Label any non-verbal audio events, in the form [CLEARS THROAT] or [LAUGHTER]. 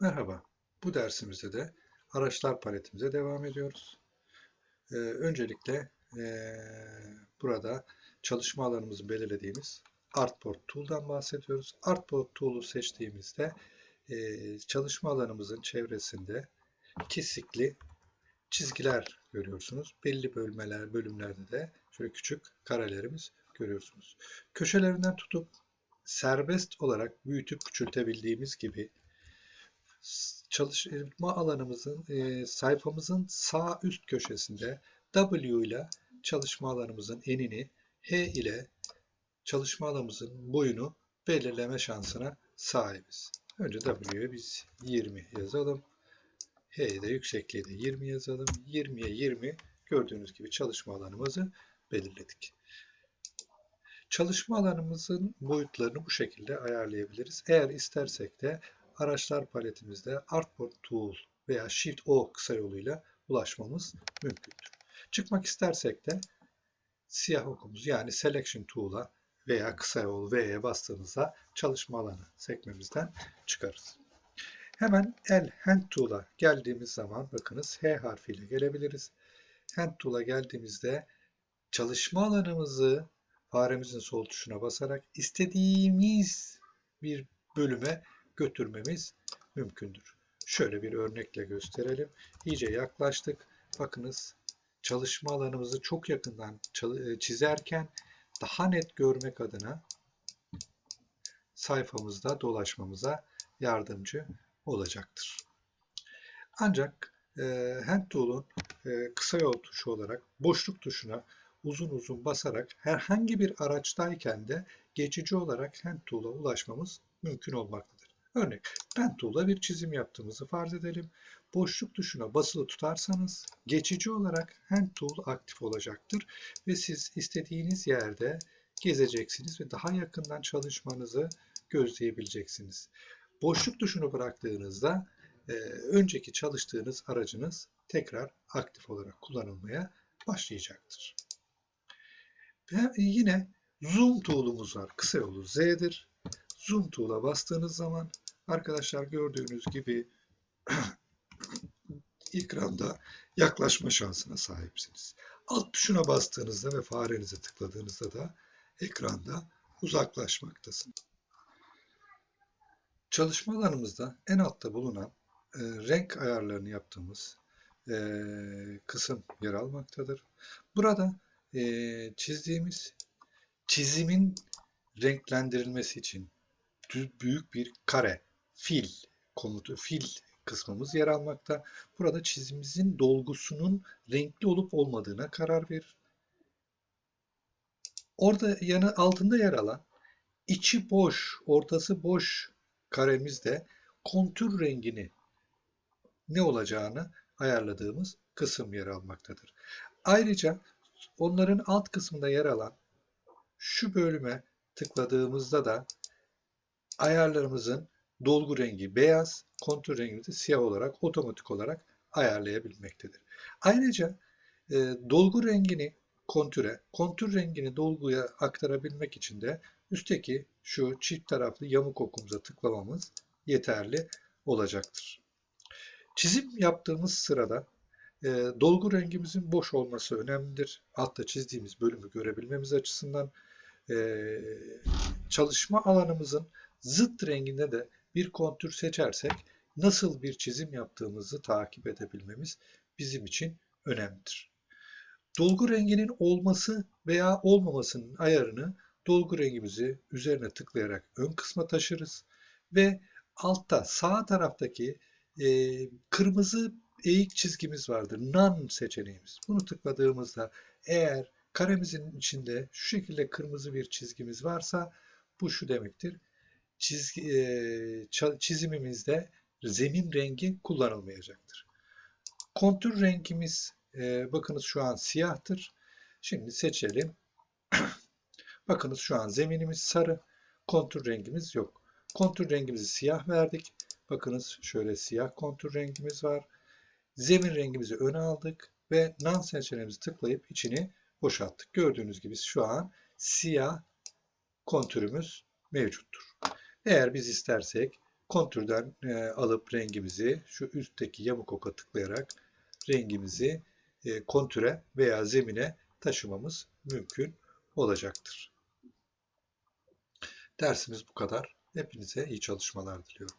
Merhaba, bu dersimizde de araçlar paletimize devam ediyoruz. Ee, öncelikle ee, burada çalışma alanımızı belirlediğimiz Artboard Tool'dan bahsediyoruz. Artboard Tool'u seçtiğimizde ee, çalışma alanımızın çevresinde kesikli çizgiler görüyorsunuz. Belli bölmeler, bölümlerde de şöyle küçük karelerimiz görüyorsunuz. Köşelerinden tutup serbest olarak büyütüp küçültebildiğimiz gibi çalışma alanımızın e, sayfamızın sağ üst köşesinde W ile çalışma alanımızın enini, H ile çalışma alanımızın boyunu belirleme şansına sahibiz. Önce W'ye biz 20 yazalım. H'ye de yüksekliği de 20 yazalım. 20'ye 20 gördüğünüz gibi çalışma alanımızı belirledik. Çalışma alanımızın boyutlarını bu şekilde ayarlayabiliriz. Eğer istersek de araçlar paletimizde Artboard Tool veya Shift O kısa yoluyla ulaşmamız mümkündür. Çıkmak istersek de siyah okumuz yani Selection Tool'a veya kısa yol V'ye bastığımızda çalışma alanı sekmemizden çıkarız. Hemen el Hand Tool'a geldiğimiz zaman bakınız H harfiyle gelebiliriz. Hand Tool'a geldiğimizde çalışma alanımızı faremizin sol tuşuna basarak istediğimiz bir bölüme götürmemiz mümkündür. Şöyle bir örnekle gösterelim. İyice yaklaştık. Bakınız çalışma alanımızı çok yakından e, çizerken daha net görmek adına sayfamızda dolaşmamıza yardımcı olacaktır. Ancak e, Hand Tool'un e, kısa yol tuşu olarak boşluk tuşuna uzun uzun basarak herhangi bir araçtayken de geçici olarak Hand Tool'a ulaşmamız mümkün olmaktadır. Örnek, pen tool'la bir çizim yaptığımızı farz edelim. Boşluk tuşuna basılı tutarsanız geçici olarak hand tool aktif olacaktır ve siz istediğiniz yerde gezeceksiniz ve daha yakından çalışmanızı gözleyebileceksiniz. Boşluk tuşunu bıraktığınızda e, önceki çalıştığınız aracınız tekrar aktif olarak kullanılmaya başlayacaktır. Ve yine zoom tool'umuz var. Kısa yolu Z'dir. Zoom tool'a bastığınız zaman arkadaşlar gördüğünüz gibi [CLEARS THROAT] ekranda yaklaşma şansına sahipsiniz. Alt tuşuna bastığınızda ve farenize tıkladığınızda da ekranda uzaklaşmaktasınız. Çalışma alanımızda en altta bulunan e, renk ayarlarını yaptığımız e, kısım yer almaktadır. Burada e, çizdiğimiz çizimin renklendirilmesi için büyük bir kare, fil komutu, fil kısmımız yer almakta. Burada çizimimizin dolgusunun renkli olup olmadığına karar verir. Orada yanı altında yer alan içi boş, ortası boş karemizde kontür rengini ne olacağını ayarladığımız kısım yer almaktadır. Ayrıca onların alt kısmında yer alan şu bölüme tıkladığımızda da ayarlarımızın dolgu rengi beyaz, kontür rengimizi siyah olarak otomatik olarak ayarlayabilmektedir. Ayrıca e, dolgu rengini kontüre, kontür rengini dolguya aktarabilmek için de üstteki şu çift taraflı yamuk okumuza tıklamamız yeterli olacaktır. Çizim yaptığımız sırada e, dolgu rengimizin boş olması önemlidir. Altta çizdiğimiz bölümü görebilmemiz açısından e, çalışma alanımızın zıt renginde de bir kontür seçersek nasıl bir çizim yaptığımızı takip edebilmemiz bizim için önemlidir. Dolgu renginin olması veya olmamasının ayarını dolgu rengimizi üzerine tıklayarak ön kısma taşırız ve altta sağ taraftaki e, kırmızı eğik çizgimiz vardır. None seçeneğimiz. Bunu tıkladığımızda eğer karemizin içinde şu şekilde kırmızı bir çizgimiz varsa bu şu demektir çizgi, e, çizimimizde zemin rengi kullanılmayacaktır. Kontür rengimiz e, bakınız şu an siyahtır. Şimdi seçelim. [CLEARS THROAT] bakınız şu an zeminimiz sarı. Kontür rengimiz yok. Kontür rengimizi siyah verdik. Bakınız şöyle siyah kontür rengimiz var. Zemin rengimizi öne aldık ve None seçeneğimizi tıklayıp içini boşalttık. Gördüğünüz gibi şu an siyah kontürümüz mevcuttur. Eğer biz istersek kontürden e, alıp rengimizi şu üstteki yamuk oka tıklayarak rengimizi e, kontüre veya zemine taşımamız mümkün olacaktır. Dersimiz bu kadar. Hepinize iyi çalışmalar diliyorum.